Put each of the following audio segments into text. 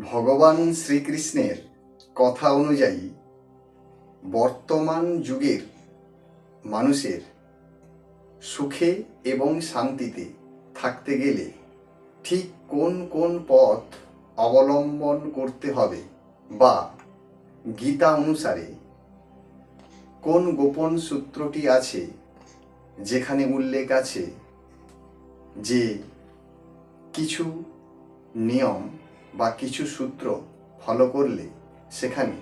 ভগবান শ্রীকৃষ্ণের কথা অনুযায়ী বর্তমান যুগের মানুষের সুখে এবং শান্তিতে থাকতে গেলে ঠিক কোন কোন পথ অবলম্বন করতে হবে বা গীতা অনুসারে কোন গোপন সূত্রটি আছে যেখানে উল্লেখ আছে যে কিছু নিয়ম বা কিছু সূত্র ফলো করলে সেখানে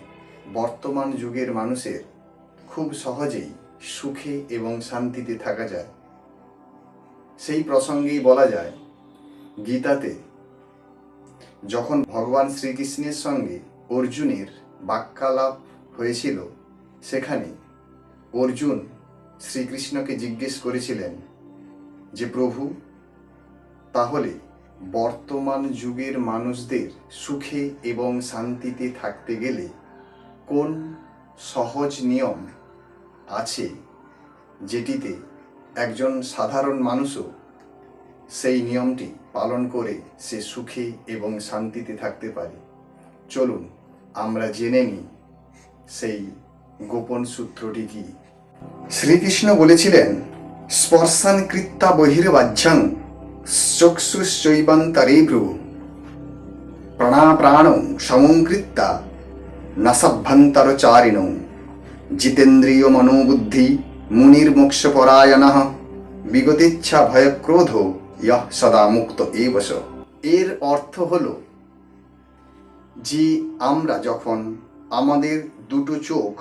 বর্তমান যুগের মানুষের খুব সহজেই সুখে এবং শান্তিতে থাকা যায়। সেই প্রসঙ্গেই বলা যায়, গীতাতে যখন ভগবান শ্রীকৃষ্ণের সঙ্গে অর্জুনের বাক্যালাপ হয়েছিল, সেখানে অর্জুন শ্রীকৃষ্ণকে জিজ্ঞেস করেছিলেন যে, প্রভু, তাহলে বর্তমান যুগের মানুষদের সুখে এবং শান্তিতে থাকতে গেলে কোন সহজ নিয়ম আছে যেটিতে একজন সাধারণ মানুষও সেই নিয়মটি পালন করে সে সুখে এবং শান্তিতে থাকতে পারে? চলুন, আমরা জেনে নিই সেই গোপন সূত্রটি কি? শ্রীকৃষ্ণ বলেছিলেন স্পর্শান কৃত্তা বহির্বাহ্যং চক্ষুশ্চৈবান্তরে ভ্রু প্রাণাপ্রাণং সমঙ্কৃত্তা নসভ্যন্তরচারিণ। জিতেন্দ্রিয় মনোবুদ্ধি মুনির্মোক্ষপরায়ণ। বিগতিচ্ছা ভয়ক্রোধ ইহ সদা মুক্ত এবস এর অর্থ হল, যে আমরা যখন আমাদের দুটো চোখ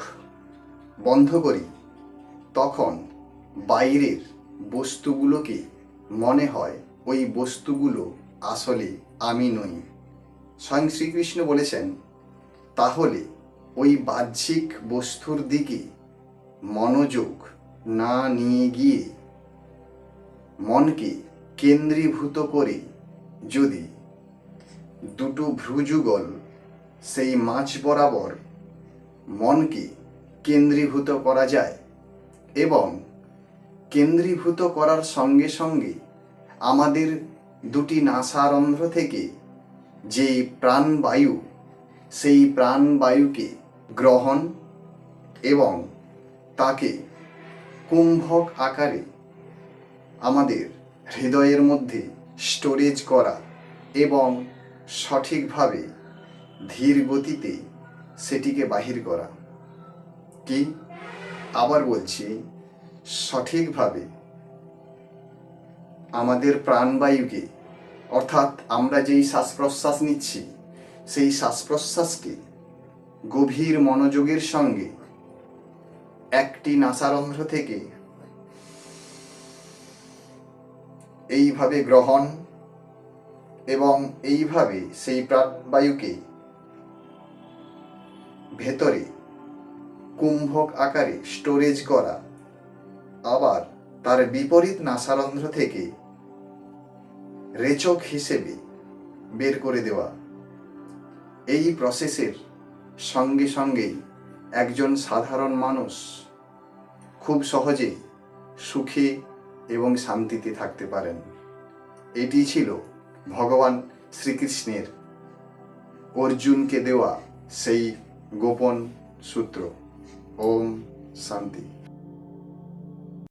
বন্ধ করি, তখন বাইরের বস্তুগুলোকে মনে হয় ওই বস্তুগুলো আসলে আমি নই। স্বয়ং শ্রীকৃষ্ণ বলেছেন, তাহলে ওই বাহ্যিক বস্তুর দিকে মনোযোগ না নিয়ে গিয়ে মনকে কেন্দ্রীভূত করে যদি দুটো ভ্রুযুগল সেই মাছ বরাবর মনকে কেন্দ্রীভূত করা যায় এবং কেন্দ্রীভূত করার সঙ্গে সঙ্গে আমাদের দুটি নাসারন্ধ্র থেকে যে প্রাণবায়ু, সেই প্রাণবায়ুকে গ্রহণ এবং তাকে কুম্ভক আকারে আমাদের হৃদয়ের মধ্যে স্টোরেজ করা এবং সঠিকভাবে ধীর গতিতে সেটিকে বাহির করা। কি? আবার বলছি, সঠিকভাবে আমাদের প্রাণবায়ুকে অর্থাৎ আমরা যেই শ্বাস প্রশ্বাস নিচ্ছি, সেই শ্বাস প্রশ্বাসকে গভীর মনোযোগের সঙ্গে একটি নাসারন্ধ্র থেকে এইভাবে গ্রহণ এবং এইভাবে সেই প্রাণবায়ুকে ভেতরে কুম্ভক আকারে স্টোরেজ করা, আবার তার বিপরীত নাসারন্ধ্র থেকে রেচক হিসেবে বের করে দেওয়া। এই প্রসেসের সঙ্গে সঙ্গেই একজন সাধারণ মানুষ খুব সহজেই সুখে এবং শান্তিতে থাকতে পারেন। এটি ছিল ভগবান শ্রীকৃষ্ণের অর্জুনকে দেওয়া সেই গোপন সূত্র। ওম শান্তি।